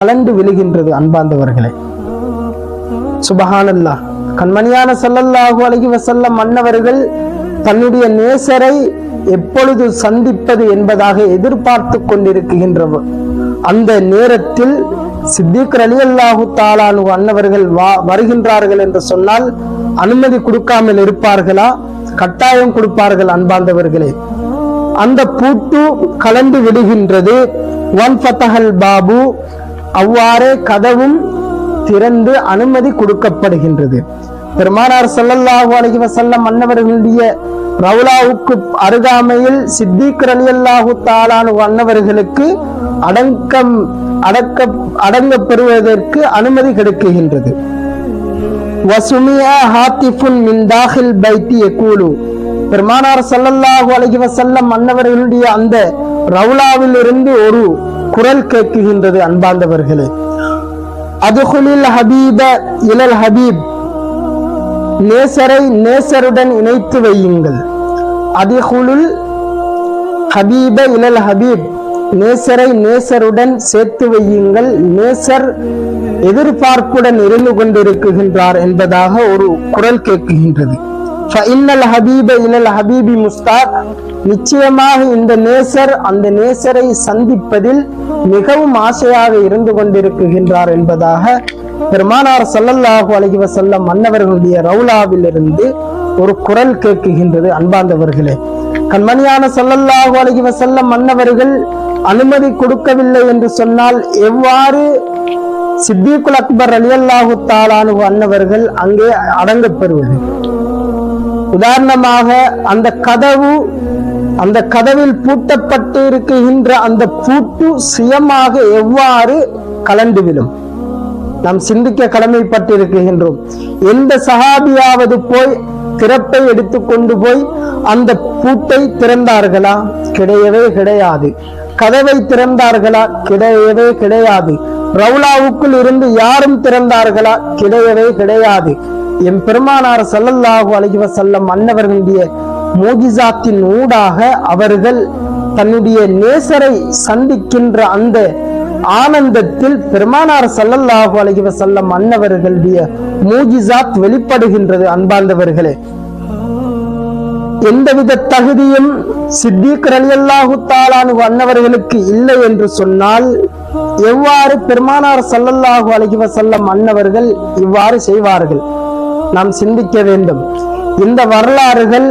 கலண்டு விழுகின்றது அன்பாந்தவர்களே சுபஹானல்லா. கண்மணியான சல்லல்லாஹு அலைஹி வசல்லம் மன்னவர்கள் தன்னுடைய நேசரை எப்பொழுது சந்திப்பது என்பதாக எதிர்பார்த்து கொண்டிருக்கின்ற அந்த நேரத்தில் சித்திக் அலி அல்லாஹு தாலானு அன்னவர்கள் வா வருகின்றார்கள் என்று சொன்னால் அனுமதி கொடுக்காமல் இருப்பார்களா? கட்டாயம் கொடுப்பார்கள் அன்பாந்தவர்களே அந்த பூட்டு கலந்து விடுகின்றது ஒன் ஃபத்தஹல் பாபு அவ்வாறே கதவும் திறந்து அனுமதி கொடுக்கப்படுகின்றது. பெருமானார் சல்லல்லாஹு அலைஹி வஸல்லம் அன்னவர்களுடைய ரவுலாவுக்கு அருகாமையில் சித்திக் ரலியல்லாஹு தாலானு அன்னவர்களுக்கு அடங்கம் அடக்க அடங்க பெறுவதற்கு அனுமதி கிடைக்குகின்றது வசுமியா ஹாத்திஃபுன் மின் தாஹில் பைத்தி யகூலு. பெருமானார் சல்லல்லாஹு அலைஹி வஸல்லம் மன்னவர்களுடைய அந்த ரவுலாவில் இருந்து ஒரு குரல் கேட்குகின்றது அன்பார்ந்தவர்களே. அதுகுலில் ஹபீப இலல் ஹபீப். நேசரை நேசருடன் இணைத்து வையுங்கள். அதிகுலுல் ஹபீப இலல் ஹபீப். நேசரை நேசருடன் சேர்த்து வையுங்கள். நேசர் எதிர்பார்ப்புடன் இருந்து கொண்டிருக்குகின்றார் என்பதாக ஒரு குரல் கேட்குகின்றது. இன்னல் ஹபீப இலல் ஹபீபி முஸ்தாக். நிச்சயமாக இந்த நேசர் அந்த நேசரை சந்திப்பதில் மிகவும் ஆசையாக இருந்து கொண்டிருக்கின்றார் என்பதாக பெருமானார் சல்லல்லாஹு அழகிவ செல்லம் மன்னவர்களுடைய ரவுலாவில் இருந்து ஒரு குரல் கேட்குகின்றது அன்பாந்தவர்களே கண்மணியான சல்லல்லாஹு அழகிவ செல்லம் மன்னவர்கள் அனுமதி கொடுக்கவில்லை என்று சொன்னால் எவ்வாறு? சித்திகுல் அக்பர் அலியல்லாஹு தாலானு அன்னவர்கள் அங்கே அடங்கப்பெறுவது உதாரணமாக அந்த கதவு அந்த கதவில் பூட்டப்பட்டு இருக்கின்ற அந்த பூட்டு சுயமாக எவ்வாறு கலண்டு விடும் நாம் சிந்திக்க கடமைப்பட்டிருக்கின்றோம். எந்த சகாபியாவது போய் திறப்பை எடுத்துக்கொண்டு போய் அந்த பூட்டை திறந்தார்களா? கிடையவே கிடையாது. கதவை திறந்தார்களா? கிடையவே கிடையாது. ரவுலாவுக்குள் இருந்து யாரும் திறந்தார்களா? கிடையவே கிடையாது. என் பெருமானார் ஸல்லல்லாஹு அழகிவ வஸல்லம் அன்னவர்களுடைய மோகிசாத்தின் ஊடாக அவர்கள் தன்னுடைய நேசரை சந்திக்கின்ற அந்த ஆனந்தத்தில் பெருமானார் சல்லல்லாஹு அலைஹி வஸல்லம் அன்னவர்களுடைய மூஜிசாத் வெளிப்படுகின்றது அன்பார்ந்தவர்களே. எந்தவித தகுதியும் சித்திக் ரலியல்லாஹு தாலானு அன்னவர்களுக்கு இல்லை என்று சொன்னால் எவ்வாறு பெருமானார் சல்லல்லாஹு அலைஹி வஸல்லம் அன்னவர்கள் இவ்வாறு செய்வார்கள்? நாம் சிந்திக்க வேண்டும். இந்த வரலாறுகள்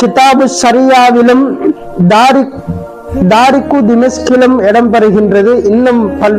கிதாபு ஷரியாவிலும் தாரிக் தாரிக்கு திமிஸ்கிலும் இடம்பெறுகின்றது இன்னும் பல்வேறு